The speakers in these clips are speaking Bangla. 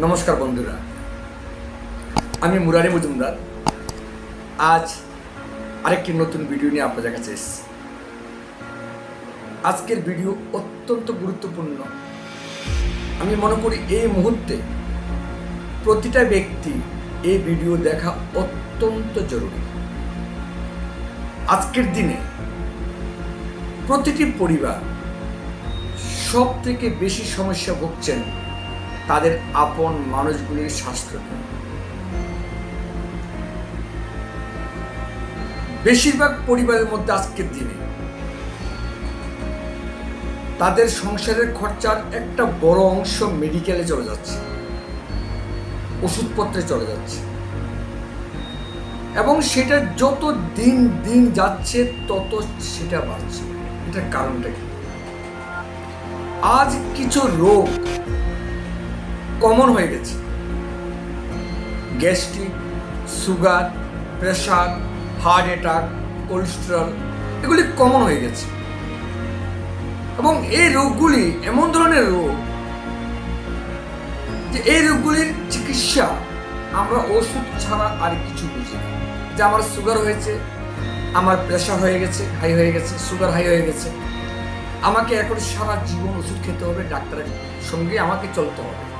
নমস্কার বন্ধুরা। আমি মুরারি মজুমদার। আজ আরেকটি নতুন ভিডিও নিয়ে আপনাদের কাছে এসেছি। আজকের ভিডিও অত্যন্ত গুরুত্বপূর্ণ। আমি মনে করি এই মুহূর্তে প্রতিটা ব্যক্তি এই ভিডিও দেখা অত্যন্ত জরুরি। আজকের দিনে প্রতিটি পরিবার সব থেকে বেশি সমস্যা ভুগছেন তাদের আপন মানুষগুলির স্বাস্থ্য বেশিরভাগ পরিবারের মধ্যে আজকের দিনে তাদের সংসারের খরচার একটা বড় অংশ মেডিকেলে চলে যাচ্ছে। ওষুধপত্রে চলে যাচ্ছে। এবং সেটা যত দিন দিন যাচ্ছে, তত সেটা বাড়ছে। এটার কারণটা কি? আজ কিছু রোগ কমন হয়ে গেছে। Gastric sugar pressure heart attack cholesterol এগুলি কমন হয়ে গেছে। এবং এই রোগগুলি এমন ধরনের রোগ যে এই রোগগুলির চিকিৎসা আমরা ওষুধ ছাড়া আর কিছু বুঝি না। যে আমার সুগার হয়েছে, আমার প্রেশার হয়ে গেছে হাই হয়ে গেছে সুগার হাই হয়ে গেছে। আমাকে এখন সারা জীবন ওষুধ খেতে হবে, ডাক্তারের সঙ্গে আমাকে চলতে হবে।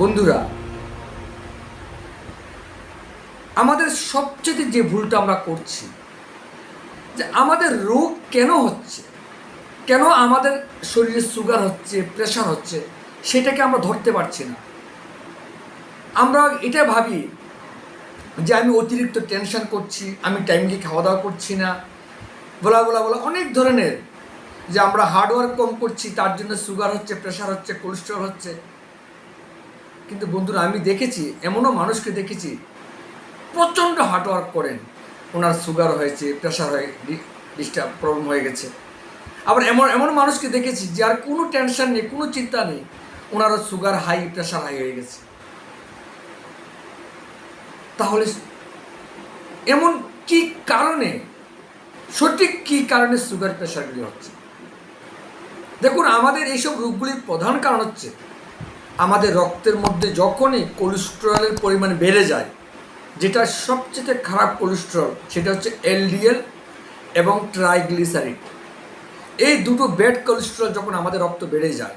বন্ধুরা, আমাদের সবচেয়ে যে ভুলটা আমরা করছি, যে আমাদের রোগ কেন হচ্ছে, কেন আমাদের শরীরে সুগার হচ্ছে প্রেশার হচ্ছে, সেটাকে আমরা ধরতে পারছি না। আমরা এটা ভাবি যে আমি অতিরিক্ত টেনশন করছি, আমি টাইমলি খাওয়া দাওয়া করছি না, বলা বলা বলা অনেক ধরনের যে আমরা হার্ডওয়ার্ক কম করছি, তার জন্য সুগার হচ্ছে প্রেশার হচ্ছে কোলেস্ট্রল হচ্ছে কিন্তু বন্ধুরা, আমি দেখেছি, এমনও মানুষকে দেখেছি, প্রচণ্ড হার্ডওয়ার্ক করেন। ওনার সুগার হয়েছে প্রেশার হয়ে ডিস্টার্ব প্রবলেম হয়ে গেছে। আবার এমন এমন মানুষকে দেখেছি, যার কোনো টেনশন নেই, কোনো চিন্তা নেই, ওনারও সুগার হাই প্রেশার হাই হয়ে গেছে। তাহলে এমন কি কারণে, সঠিক কি কারণে সুগার প্রেশারগুলি হচ্ছে? দেখুন, আমাদের এইসব রোগগুলির প্রধান কারণ হচ্ছে আমাদের রক্তের মধ্যে যখনই কোলেস্টেরলের পরিমাণ বেড়ে যায়, যেটা সবচেয়ে খারাপ কোলেস্টেরল সেটা হচ্ছে এলডিএল এবং ট্রাইগ্লিসারিড এই দুটো ব্যাড কোলেস্টেরল যখন আমাদের রক্ত বেড়ে যায়,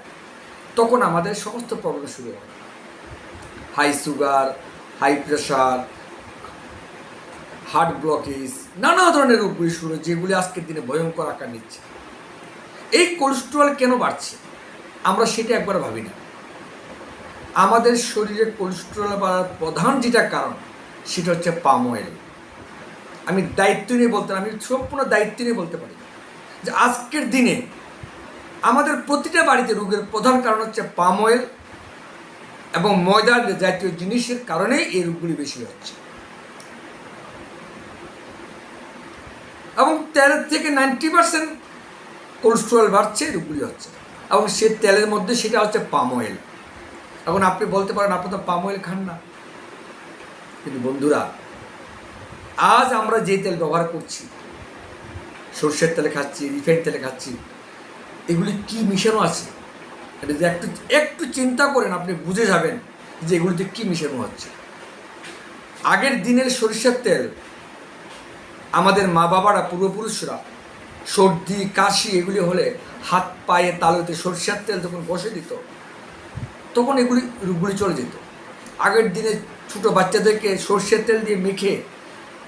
তখন আমাদের সমস্ত প্রবলেম শুরু হয়। High sugar high pressure heart blockage নানা ধরনের রোগগুলি শুরু যেগুলি আজকের দিনে ভয়ঙ্কর আকার নিচ্ছে। এই কোলেস্ট্রল কেন বাড়ছে? আমরা সেটা একবার ভাবি না। আমাদের শরীরে কোলেস্ট্রল বাড়ার প্রধান যেটা কারণ, সেটা হচ্ছে পাম অয়েল আমি দায়িত্ব নিয়ে বলতে, আমি সম্পূর্ণ দায়িত্ব নিয়ে বলতে পারি যে আজকের দিনে আমাদের প্রতিটা বাড়িতে রোগের প্রধান কারণ হচ্ছে পাম অয়েল এবং ময়দার জাতীয় জিনিসের কারণেই এই রোগগুলি বেশি হচ্ছে। এবং তেলের থেকে নাইনটি পার্সেন্ট কোলেস্ট্রল বাড়ছে রোগগুলি হচ্ছে। এবং সে তেলের মধ্যে সেটা হচ্ছে পাম অয়েল এখন আপনি বলতে পারেন আপনি তো পাম অয়েল খান না। কিন্তু বন্ধুরা, আজ আমরা যে তেল ব্যবহার করছি, সর্ষের তেলে খাচ্ছি, রিফাইন তেলে খাচ্ছি, এগুলি কি মিশানো আছে? এটা যদি একটু একটু চিন্তা করেন আপনি, বুঝে যাবেন যে এগুলিতে কী মিশানো হচ্ছে। আগের দিনের সরিষার তেল, আমাদের মা বাবারা, পূর্বপুরুষরা, সর্দি, কাশি, এগুলি হলে হাত পায়ে তালুতে সরিষার তেল যখন বসে দিত তখন এগুলি রোগগুলি চলে যেত। আগের দিনে ছোটো বাচ্চাদেরকে সর্ষের তেল দিয়ে মেখে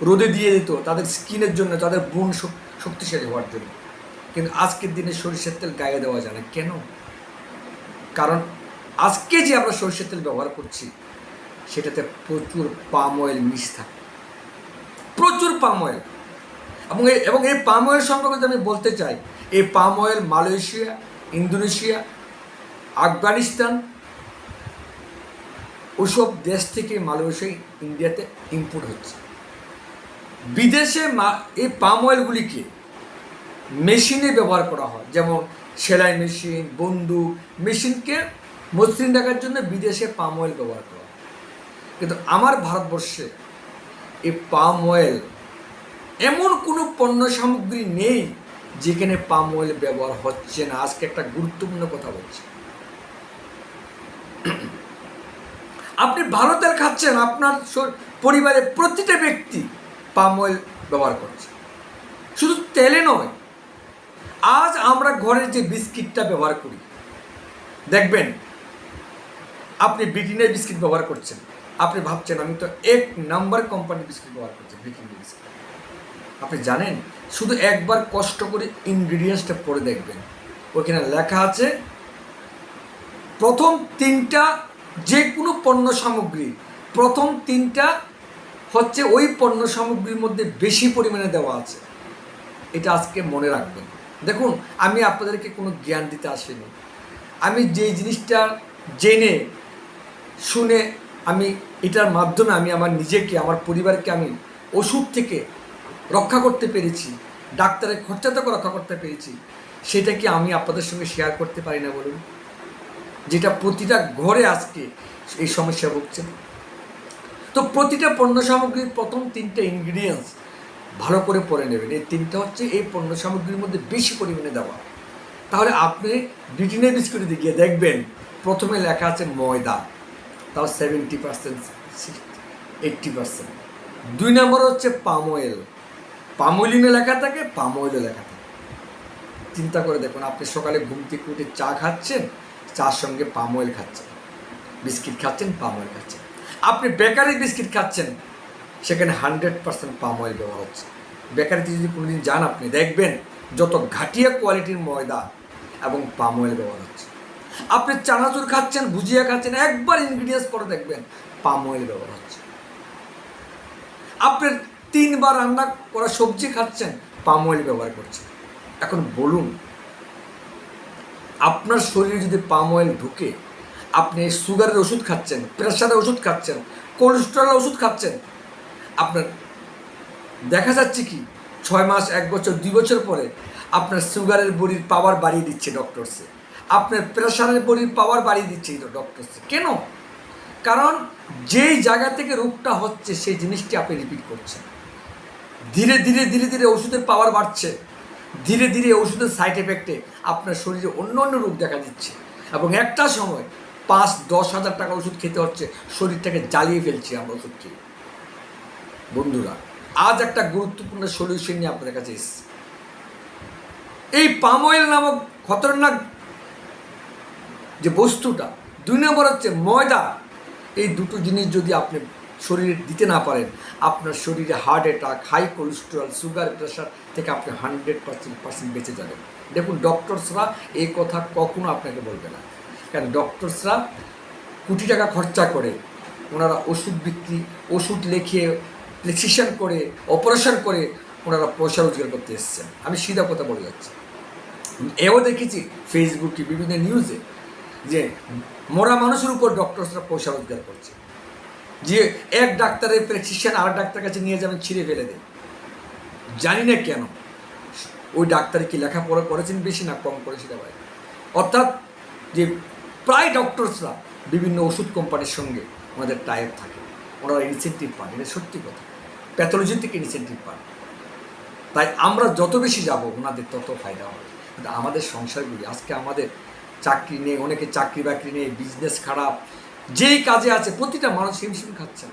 রোদে দিয়ে দিত, তাদের স্কিনের জন্য, তাদের বোন শক্তিশালী হওয়ার জন্য। কিন্তু আজকের দিনে সরিষার তেল গায়ে দেওয়া যায় না। কেন? কারণ আজকে যে আমরা সরষের তেল ব্যবহার করছি, সেটাতে প্রচুর পাম অয়েল মিশ থাকে। প্রচুর পাম অয়েল। এবং এবং এই পাম অয়েল সম্পর্কে আমি বলতে চাই, এই palm oil Malaysia, Indonesia, Afghanistan ওসব দেশ থেকে মালয়েশিয়া, ইন্ডিয়াতে ইম্পোর্ট হচ্ছে। বিদেশে এই পাম অয়েলগুলিকে মেশিনে ব্যবহার করা হয়। যেমন সেলাই মেশিন বন্দুক মেশিনকে মসৃণ রাখার জন্য বিদেশে পাম অয়েল ব্যবহার করা হয়। কিন্তু আমার ভারতবর্ষে এই পাম অয়েল এমন কোনো পণ্য সামগ্রী নেই যেখানে পাম অয়েল ব্যবহার হচ্ছে না। আজকে একটা গুরুত্বপূর্ণ কথা বলছি। আপনি ভালো তেল খাচ্ছেন, আপনার পরিবারের প্রতিটা ব্যক্তি পাম অয়েল ব্যবহার করছে। শুধু তেলে নয়, আজ আমরা ঘরের যে বিস্কিটটা ব্যবহার করি, দেখবেন, আপনি ব্রিটেনের বিস্কিট ব্যবহার করছেন, আপনি ভাবছেন, আমি তো এক নাম্বার কোম্পানির বিস্কিট ব্যবহার করছি, ব্রিটেনের বিস্কিট। আপনি জানেন, শুধু একবার কষ্ট করে ইনগ্রিডিয়েন্টসটা পড়ে দেখবেন, ওইখানে লেখা আছে, প্রথম তিনটা যে কোনো পণ্য সামগ্রী, প্রথম তিনটা হচ্ছে ওই পণ্য সামগ্রীর মধ্যে বেশি পরিমাণে দেওয়া আছে। এটা আজকে মনে রাখবেন। দেখুন, আমি আপনাদেরকে কোনো জ্ঞান দিতে আসিনি। আমি যে জিনিসটা জেনে, শুনে আমি এটার মাধ্যমে আমি আমার নিজেকে, আমার পরিবারকে আমি ওষুধ থেকে রক্ষা করতে পেরেছি, ডাক্তারের খরচা থেকে রক্ষা করতে পেরেছি, সেটা কি আমি আপনাদের সঙ্গে শেয়ার করতে পারি না বলুন? যেটা প্রতিটা ঘরে আজকে এই সমস্যা ভুগছে। তো প্রতিটা পণ্য সামগ্রীর প্রথম তিনটে ইনগ্রিডিয়েন্টস ভালো করে পড়ে নেবেন। এই তিনটা হচ্ছে এই পণ্য সামগ্রীর মধ্যে বেশি পরিমাণে দেওয়া। তাহলে আপনি ব্রিটেনের বিস্কুটে গিয়ে দেখবেন, প্রথমে লেখা আছে ময়দা। তাও সেভেন্টি পার্সেন্ট এইট্টি পার্সেন্ট দুই নম্বর হচ্ছে পাম অয়েল। পাম অয়েলিনে লেখা থাকে, পাম অয়েলও লেখা থাকে। চিন্তা করে দেখুন, আপনি সকালে ঘুম থেকে উঠে চা খাচ্ছেন চার সঙ্গে পাম অয়েল খাচ্ছেন। বিস্কিট খাচ্ছেন পাম অয়েল খাচ্ছেন। আপনি বেকারি বিস্কিট খাচ্ছেন, সেখানে হান্ড্রেড পার্সেন্ট পাম অয়েল ব্যবহার হচ্ছে। বেকারিতে যদি কোনোদিন যান আপনি, দেখবেন যত ঘাটিয়া কোয়ালিটির ময়দা এবং পাম অয়েল ব্যবহার হচ্ছে। আপনি চানাচুর খাচ্ছেন, ভুজিয়া খাচ্ছেন, একবার ইনগ্রিডিয়েন্টস পরে দেখবেন পাম অয়েল ব্যবহার হচ্ছে। আপনি তিনবার রান্না করা সবজি খাচ্ছেন পাম অয়েল ব্যবহার করছেন। এখন বলুন আপনার শরীরে যদি পাম অয়েল ঢুকে, আপনি সুগারের ওষুধ খাচ্ছেন প্রেশারের ওষুধ খাচ্ছেন কোলেস্ট্রলের ওষুধ খাচ্ছেন, আপনার দেখা যাচ্ছে কি, ছয় মাস, এক বছর, দুই বছর পরে আপনার সুগারের বড়ির পাওয়ার বাড়িয়ে দিচ্ছে ডক্টরসে আপনার প্রেশারের বড়ির পাওয়ার বাড়িয়ে দিচ্ছে ডক্টরসে কেন? কারণ যেই জায়গা থেকে রোগটা হচ্ছে, সেই জিনিসটি আপনি রিপিট করছেন। ধীরে ধীরে ধীরে ধীরে ওষুধের পাওয়ার বাড়ছে। ধীরে ধীরে ওষুধের সাইড এফেক্টে আপনার শরীরে অন্য অন্য রোগ দেখা দিচ্ছে। এবং একটা সময় পাঁচ, দশ হাজার টাকা ওষুধ খেতে হচ্ছে, শরীরটাকে জ্বালিয়ে ফেলছি আমরা ওষুধ খেয়ে। বন্ধুরা, আজ একটা গুরুত্বপূর্ণ সলিউশন নিয়ে আপনাদের কাছে এসেছি। এই পাম অয়েল নামক খতরনাক যে বস্তুটা, দুই নম্বর হচ্ছে ময়দা। এই দুটো জিনিস যদি আপনি শরীরে দিতে না পারেন, আপনার শরীরে heart attack high cholesterol sugar pressure থেকে আপনি হান্ড্রেড পার্সেন্ট পার্সেন্ট বেঁচে যাবেন। দেখুন ডক্টরসরা এই কথা কখনো আপনাকে বলবে না। কারণ ডক্টরসরা কোটি টাকা খরচা করে, ওনারা ওষুধ বিক্রি, ওষুধ লিখিয়ে প্রেসক্রিপশন করে অপারেশন করে ওনারা পয়সা রোজগার করতে এসেছেন। আমি সিধা কথা বলে যাচ্ছি। এও দেখেছি ফেসবুকে বিভিন্ন নিউজে যে মরা মানুষের উপর ডক্টরসরা পয়সা রোজগার করছে। যে এক ডাক্তারের প্রেসক্রিপশন আর ডাক্তার কাছে নিয়ে যাবেন, ছিঁড়ে ফেলে দেয়। জানি না কেন। ওই ডাক্তারে কি লেখাপড়া করেছেন বেশি না কম করে সেটা অর্থাৎ যে প্রায় ডক্টরসরা বিভিন্ন ওষুধ কোম্পানির সঙ্গে ওনাদের টাইপ থাকে। ওনারা ইনসেন্টিভ পান, এটা সত্যি কথা। প্যাথোলজি থেকে ইনসেন্টিভ পান। তাই আমরা যত বেশি যাব, ওনাদের তত ফায়দা হবে। কিন্তু আমাদের সংসারগুলি, আজকে আমাদের চাকরি নেই, অনেকে চাকরি বাকরি নেই বিজনেস খারাপ যেই কাজে আছে, প্রতিটা মানুষ হিমশিম খাচ্ছে।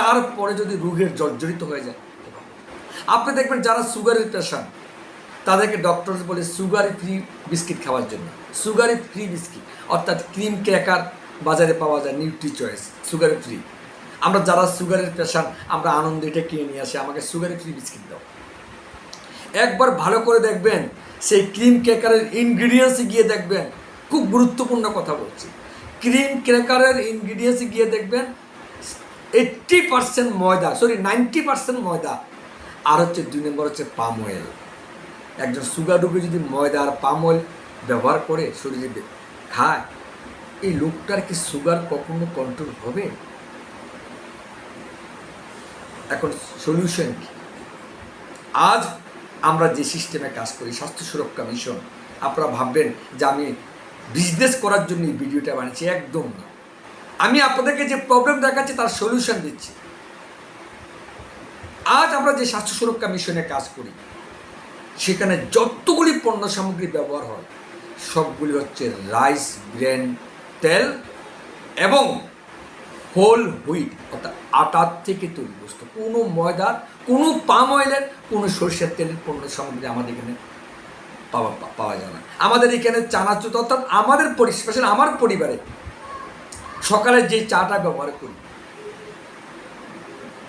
তারপরে যদি রোগের জর্জরিত হয়ে যায়, আপনি দেখবেন যারা সুগারের পেশেন্ট তাদেরকে ডক্টর বলে সুগার ফ্রি বিস্কিট খাওয়ার জন্য। সুগারে ফ্রি বিস্কিট অর্থাৎ ক্রিম ক্র্যাকার বাজারে পাওয়া যায় নিউট্রি চয়েস সুগারে ফ্রি আমরা যারা সুগারের পেশেন্ট আমরা আনন্দ এটা কিনে নিয়ে আসি, আমাকে সুগারে ফ্রি বিস্কিট দাও। একবার ভালো করে দেখবেন, সেই ক্রিম ক্র্যাকারের ইনগ্রিডিয়েন্টসে গিয়ে দেখবেন, খুব গুরুত্বপূর্ণ কথা বলছি। ক্রিম ক্র্যাকারের ইনগ্রিডিয়েন্টসে গিয়ে দেখবেন এইট্টি পার্সেন্ট ময়দা সরি নাইনটি পার্সেন্ট ময়দা। আর হচ্ছে দুই নম্বর হচ্ছে পাম অয়েল একজন সুগার রোগী যদি ময়দা আর পাম অয়েল ব্যবহার করে, শরীরে খায়, এই লোকটার কি সুগার কখনো কন্ট্রোল হবে? এখন সলিউশন কি? আজ আমরা যে সিস্টেমে কাজ করি, স্বাস্থ্য সুরক্ষা মিশন আপনারা ভাববেন যে আমি বিজনেস করার জন্য এই ভিডিওটা বানিয়েছি, একদম না। আমি আপনাদেরকে যে প্রবলেম দেখাচ্ছি, তার সলিউশন দিচ্ছি। আজ আমরা যে স্বাস্থ্য সুরক্ষা মিশনে কাজ করি, সেখানে যতগুলি পণ্য সামগ্রী ব্যবহার হয়, সবগুলি হচ্ছে রাইস ব্রেন তেল এবং হোল হুইট অর্থাৎ আটার থেকে তৈরি বস্তু। কোনো ময়দার, কোনো পাম অয়েলের কোনো সরষের তেলের পণ্য সামগ্রী আমাদের এখানে পাওয়া পাওয়া যায় না। আমাদের এখানে চানাচুর, অর্থাৎ আমাদের পরিবেশন আমার পরিবারে সকালে যে চাটা ব্যবহার করি,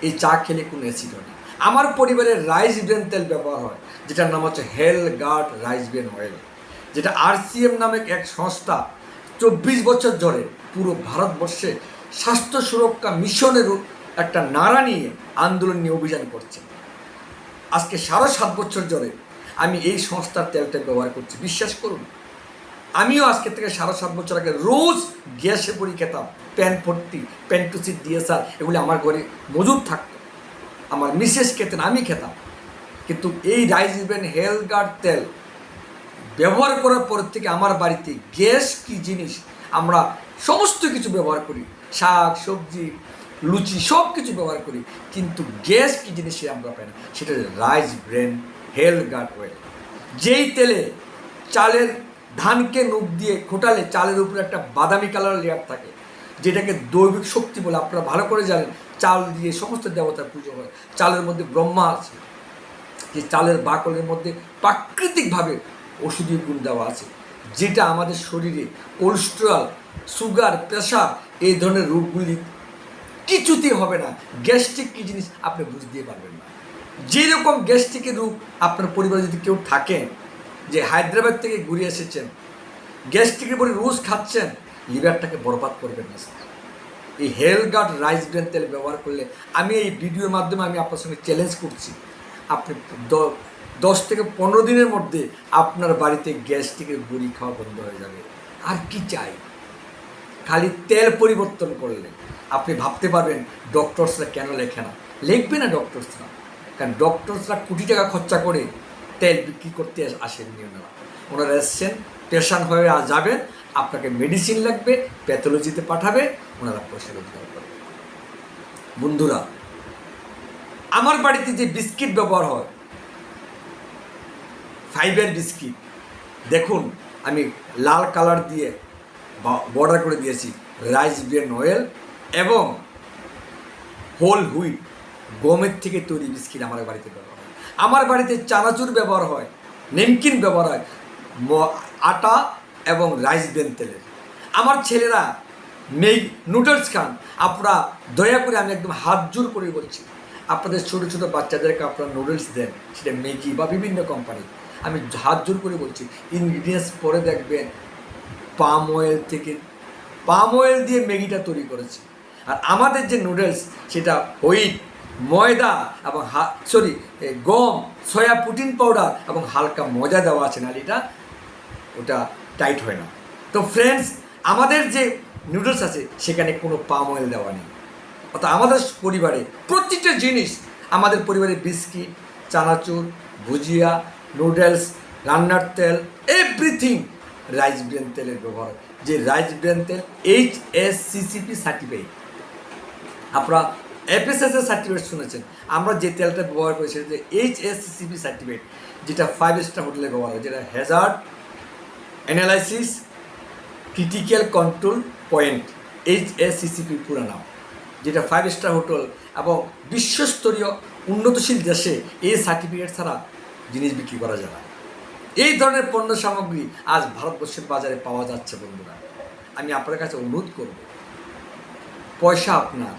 এই চা খেলে কোনো অ্যাসিড হয় না। আমার পরিবারে রাইস ব্রেন তেল ব্যবহার হয়, যেটার নাম হচ্ছে health guard rice bran oil যেটা আরসিএম নামে এক সংস্থা চব্বিশ বছর ধরে পুরো ভারতবর্ষে স্বাস্থ্য সুরক্ষা মিশনের একটা নাড়া নিয়ে আন্দোলন নিয়ে অভিযান করছে। আজকে সাড়ে সাত বছর ধরে আমি এই সংস্থার তেলটা ব্যবহার করছি। বিশ্বাস করুন, আমিও আজকে থেকে সাড়ে সাত বছর আগে রোজ গ্যাসে পরি খেতাম, প্যান ফোর্টি প্যান্টুসিড ডিএসআর, এগুলি আমার ঘরে মজুদ থাকতো। আমার মিসেস খেতেন, আমি খেতাম। কিন্তু এই রাইস ইভেন হেলথ গার্ড তেল ব্যবহার করার পর থেকে আমার বাড়িতে গ্যাস কি জিনিস, আমরা সমস্ত কিছু ব্যবহার করি। শাক, সবজি, লুচি সব কিছু ব্যবহার করি। কিন্তু গ্যাস কি জিনিস আমরা পাই না, সেটা রাইস ব্রেন হেলথ গার্ড যেই তেলে চালের ধানকে নুক দিয়ে খোটালে চালের উপরে একটা বাদামি কালার লেয়ার থাকে, যেটাকে দৈবিক শক্তি বলে আপনারা ভালো করে জানেন, চাল দিয়ে সমস্ত দেবতার পুজো হয়। চালের মধ্যে ব্রহ্মা আছে, যে চালের বাকলের মধ্যে প্রাকৃতিকভাবে ওষুধীয় গুণ দেওয়া আছে, যেটা আমাদের শরীরে কোলেস্ট্রল সুগার প্রেশার এই ধরনের রোগগুলি কিছুতেই হবে না। গ্যাস্ট্রিক কী জিনিস আপনি বুঝতে পারবেন না। যেরকম গ্যাস্ট্রিকের রোগ আপনার পরিবারে যদি কেউ থাকেন যে হায়দ্রাবাদ থেকে ঘুরে এসেছেন গ্যাস্ট্রিকের পরে রোজ খাচ্ছেন লিভারটাকে বরবাদ করবেন না স্যার। এই হেলথ গার্ড রাইস ব্রেন তেল ব্যবহার করলে আমি এই ভিডিওর মাধ্যমে আমি আপনার সঙ্গে চ্যালেঞ্জ করছি। আপনি দশ থেকে পনেরো দিনের মধ্যে আপনার বাড়িতে গ্যাস্ট্রিকের গুড়ি খাওয়া বন্ধ হয়ে যাবে। আর কি চাই? খালি তেল পরিবর্তন করলে। আপনি ভাবতে পারবেন ডক্টরসরা কেন লেখে না? লিখবে না ডক্টরসরা কারণ ডক্টরসরা কোটি টাকা খরচা করে তেল বিক্রি করতে আসেননি ওনারা ওনারা এসছেন পেশেন্ট হয়ে যাবেন, আপনাকে মেডিসিন লাগবে প্যাথোলজিতে পাঠাবে, ওনারা পয়সা রোজগার করবে। বন্ধুরা, আমার বাড়িতে যে বিস্কিট ব্যবহার হয় ফাইবার বিস্কিট, দেখুন, আমি লাল কালার দিয়ে বর্ডার করে দিয়েছি রাইস ব্রেন অয়েল এবং হোল হুইট গমের থেকে তৈরি বিস্কিট আমার বাড়িতে ব্যবহার হয়। আমার বাড়িতে চানাচুর ব্যবহার হয়, নেমকিন ব্যবহার হয় আটা এবং রাইস ব্রেন তেলের। আমার ছেলেরা মেগ নুডলস খান। আপনারা দয়া করে আমি একদম হাত জোর করে বলছি, আপনাদের ছোটো ছোটো বাচ্চাদেরকে আপনারা নুডলস দেন, সেটা ম্যাগি বা বিভিন্ন কোম্পানি আমি হাত জোর করে বলছি ইনগ্রিডিয়েন্টস পরে দেখবেন পাম অয়েল থেকে পাম অয়েল দিয়ে ম্যাগিটা তৈরি করেছে। আর আমাদের যে নুডলস, সেটা হুইট ময়দা এবং হা সরি গম সয়া প্রোটিন পাউডার এবং হালকা মজা দেওয়া আছে নাহলে এটা ওটা টাইট হয় না। তো ফ্রেন্ডস আমাদের যে নুডলস আছে, সেখানে কোনো পাম অয়েল দেওয়া নেই। অর্থাৎ আমাদের পরিবারে প্রতিটা জিনিস, আমাদের পরিবারে বিস্কিট, চানাচুর, ভুজিয়া নুডলস রান্নার তেল এভরিথিং রাইস ব্রেন তেলের ব্যবহার যে রাইস ব্রেন তেল এইচ এস সিসিপি সার্টিফাইড আপনারা এফএসএস এর সার্টিফিকেট শুনেছেন? আমরা যে তেলটা ব্যবহার করি সেটা এইচ এস সিসিপি সার্টিফিকেট যেটা ফাইভ স্টার হোটেলে ব্যবহার হয়, যেটা hazard analysis critical control point H S CCP পুরো নাম, যেটা ফাইভ স্টার হোটেল এবং বিশ্বস্তরীয় উন্নতশীল দেশে এই সার্টিফিকেট ছাড়া জিনিস বিক্রি করা যায় না। এই ধরনের পণ্য সামগ্রী আজ ভারতবর্ষের বাজারে পাওয়া যাচ্ছে বন্ধুরা। আমি আপনার কাছে অনুরোধ করব, পয়সা আপনার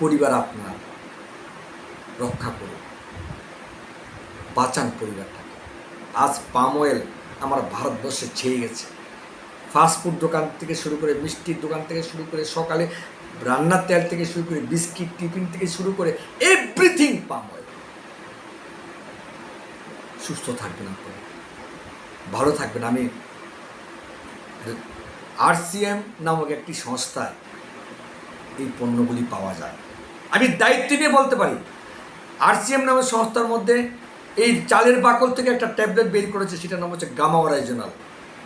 পরিবার আপনার রক্ষা করুন। বাঁচান পরিবারটাকে। আজ পাম অয়েল আমার ভারতবর্ষে ছেয়ে গেছে। ফাস্টফুড দোকান থেকে শুরু করে মিষ্টির দোকান থেকে শুরু করে সকালে রান্নার তেল থেকে শুরু করে বিস্কিট, টিফিন থেকে শুরু করে এভরিথিং পাম অয়েল সুস্থ থাকবেন আপনারা। ভালো থাকবেন। আমি আরসিএম নামক একটি সংস্থায় এই পণ্যগুলি পাওয়া যায়। আমি দায়িত্ব নিয়ে বলতে পারি। আরসিএম নামের সংস্থার মধ্যে এই চালের বাকল থেকে একটা ট্যাবলেট বের করেছে, সেটার নাম হচ্ছে গামা অরাইজনাল।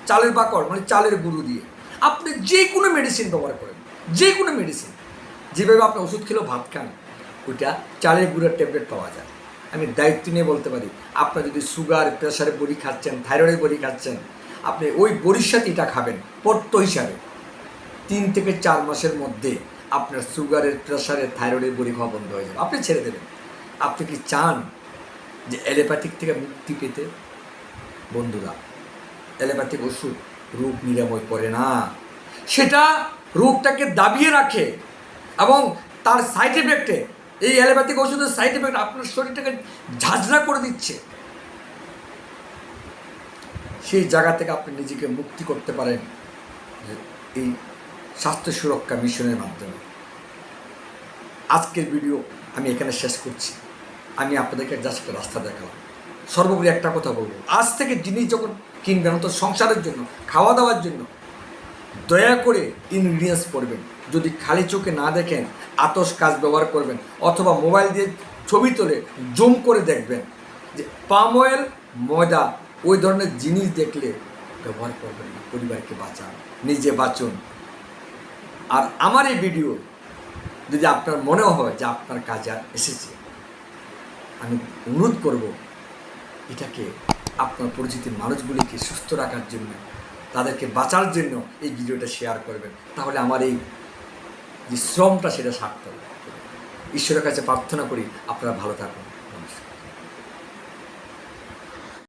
চালের বাকল মানে চালের গুঁড়ো দিয়ে। আপনি যে কোনো মেডিসিন ব্যবহার করেন, যে কোনো মেডিসিন যেভাবে আপনি ওষুধ খেলেও ভাত খান, ওইটা চালের গুঁড়োর ট্যাবলেট পাওয়া যায়। আমি দায়িত্ব নিয়ে বলতে পারি আপনার যদি সুগার প্রেশারের বড়ি খাচ্ছেন থাইরয়েডের বড়ি খাচ্ছেন, আপনি ওই বড়ির সাথে এটা খাবেন পট্য হিসাবে। তিন থেকে চার মাসের মধ্যে আপনার সুগারের প্রেশারের থাইরয়েডের বড়ি খাওয়া বন্ধ হয়ে যাবে। আপনি ছেড়ে দেবেন। আপনি কি চান যে অ্যালোপ্যাথিক থেকে মুক্তি পেতে? বন্ধুরা, অ্যালোপ্যাথিক ওষুধ রোগ নিরাময় করে না। সেটা রোগটাকে দাবিয়ে রাখে এবং তার সাইড এফেক্টে এই অ্যালোপ্যাথিক ওষুধের সাইড এফেক্ট আপনার শরীরটাকে ঝাঁঝরা করে দিচ্ছে। সেই জায়গা থেকে আপনি নিজেকে মুক্তি করতে পারেন। এই স্বাস্থ্য সুরক্ষা মিশনের মাধ্যমে। আজকের ভিডিও আমি এখানে শেষ করছি। আমি আপনাদেরকে জাস্ট রাস্তা দেখালাম। সর্বোপরি একটা কথা বলব। আজ থেকে জিনিস যখন কিনবেন তো সংসারের জন্য খাওয়া দাওয়ার জন্য, দয়া করে ইনগ্রিডিয়েন্টস পড়বেন। যদি খালি চোখে না দেখেন, আতস কাজ ব্যবহার করবেন, অথবা মোবাইল দিয়ে ছবি তুলে, জুম করে দেখবেন যে পাম অয়েল ময়দা, ওই ধরনের জিনিস দেখলে ব্যবহার করবেন না। পরিবারকে বাঁচান, নিজে বাঁচুন। আর আমার এই ভিডিও যদি আপনার মনেও হয় যে আপনার কাজে আর এসেছে, আমি অনুরোধ করব এটাকে আপনার পরিচিতির মানুষগুলিকে সুস্থ রাখার জন্য, তাদেরকে বাঁচার জন্য এই ভিডিওটা শেয়ার করবেন। তাহলে আমার এই যে শ্রমটা সেটা সার্থক ঈশ্বরের কাছে প্রার্থনা করি, আপনারা ভালো থাকুন।